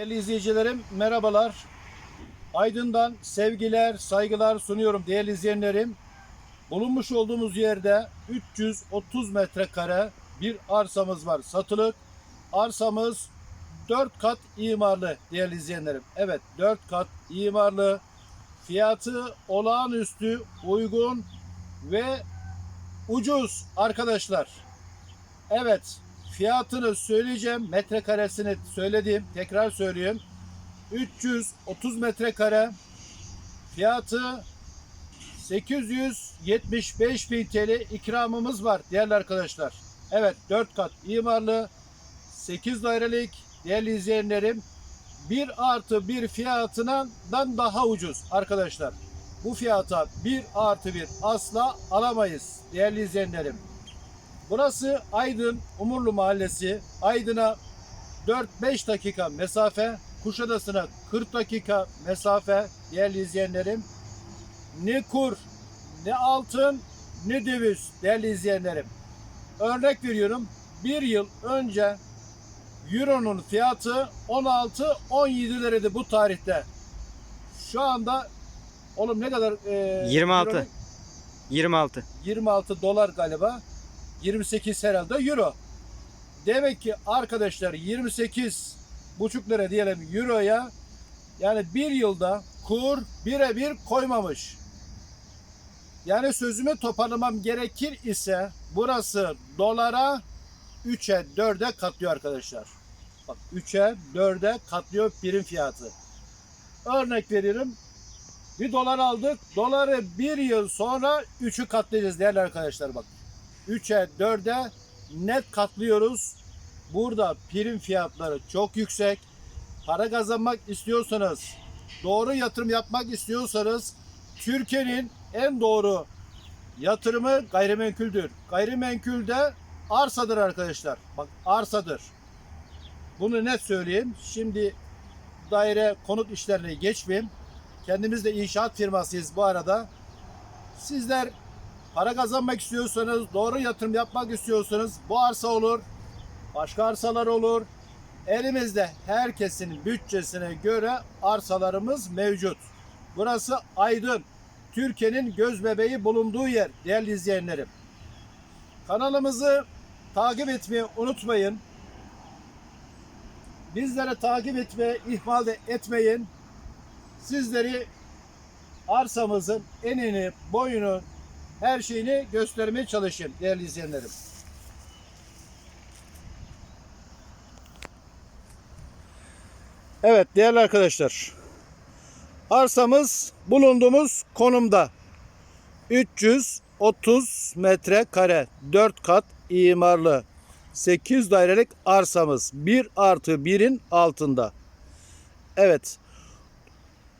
Değerli izleyicilerim merhabalar. Aydın'dan sevgiler, saygılar sunuyorum değerli izleyenlerim. Bulunmuş olduğumuz yerde 330 metrekare bir arsamız var satılık. Arsamız 4 kat imarlı değerli izleyenlerim. Evet 4 kat imarlı. Fiyatı olağanüstü uygun ve ucuz arkadaşlar. Evet fiyatını söyleyeceğim. Metrekaresini söyledim. Tekrar söyleyeyim. 330 metrekare fiyatı 875 bin TL ikramımız var değerli arkadaşlar. Evet 4 kat imarlı 8 dairelik değerli izleyenlerim 1 artı 1 fiyatından daha ucuz arkadaşlar. Bu fiyata 1 artı 1 asla alamayız değerli izleyenlerim. Burası Aydın Umurlu Mahallesi. Aydın'a 4-5 dakika mesafe. Kuşadası'na 40 dakika mesafe değerli izleyenlerim. Ne kur, ne altın, ne döviz değerli izleyenlerim. Örnek veriyorum. Bir yıl önce Euro'nun fiyatı 16-17 liraydı bu tarihte. Şu anda oğlum ne kadar? e, 26. Euro'nun? 26. 26 dolar galiba. 28 herhalde euro. Demek ki arkadaşlar 28 buçuk lira diyelim euroya yani bir yılda kur birebir koymamış. Yani sözümü toparlamam gerekir ise burası dolara 3'e 4'e katlıyor arkadaşlar. Bak 3'e 4'e katlıyor birim fiyatı. Örnek veririm. Bir dolar aldık. Doları bir yıl sonra 3'ü katlayacağız değerli arkadaşlar bak. 3'e 4'e net katlıyoruz. Burada prim fiyatları çok yüksek. Para kazanmak istiyorsanız, doğru yatırım yapmak istiyorsanız Türkiye'nin en doğru yatırımı gayrimenkuldür. Gayrimenkulde arsadır arkadaşlar. Bak arsadır. Bunu net söyleyeyim. Şimdi daire konut işlerine geçmeyeyim. Kendimiz de inşaat firmasıyız bu arada. Sizler para kazanmak istiyorsanız, doğru yatırım yapmak istiyorsanız bu arsa olur, başka arsalar olur. Elimizde herkesin bütçesine göre arsalarımız mevcut. Burası Aydın, Türkiye'nin göz bebeği bulunduğu yer değerli izleyenlerim. Kanalımızı takip etmeyi unutmayın. Bizlere takip etmeyi ihmal etmeyin. Sizleri arsamızın enini, boyunu, her şeyini göstermeye çalışayım değerli izleyenlerim. Evet değerli arkadaşlar. Arsamız bulunduğumuz konumda. 330 metrekare 4 kat imarlı 8 dairelik arsamız 1 artı 1'in altında. Evet.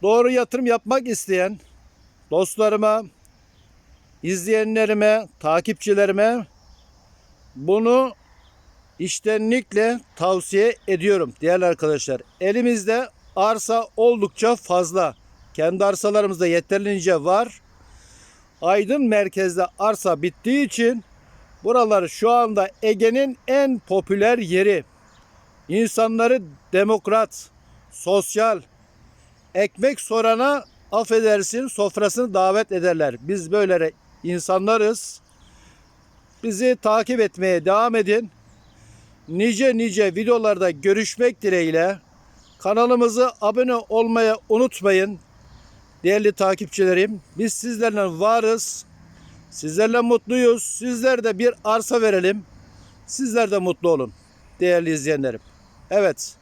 Doğru yatırım yapmak isteyen dostlarıma, izleyenlerime, takipçilerime bunu iştenlikle tavsiye ediyorum değerli arkadaşlar. Elimizde arsa oldukça fazla. Kendi arsalarımızda yeterince var. Aydın merkezde arsa bittiği için buralar şu anda Ege'nin en popüler yeri. İnsanları demokrat, sosyal, ekmek sorana affedersin sofrasını davet ederler. Biz böyle insanlarız. Bizi takip etmeye devam edin. Nice nice videolarda görüşmek dileğiyle kanalımızı abone olmayı unutmayın. Değerli takipçilerim, biz sizlerle varız. Sizlerle mutluyuz. Sizler de bir arsa verelim. Sizler de mutlu olun değerli izleyenlerim. Evet.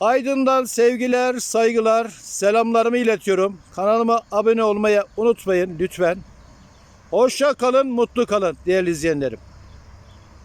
Aydın'dan sevgiler, saygılar, selamlarımı iletiyorum. Kanalıma abone olmayı unutmayın lütfen. Hoşça kalın, mutlu kalın değerli izleyenlerim.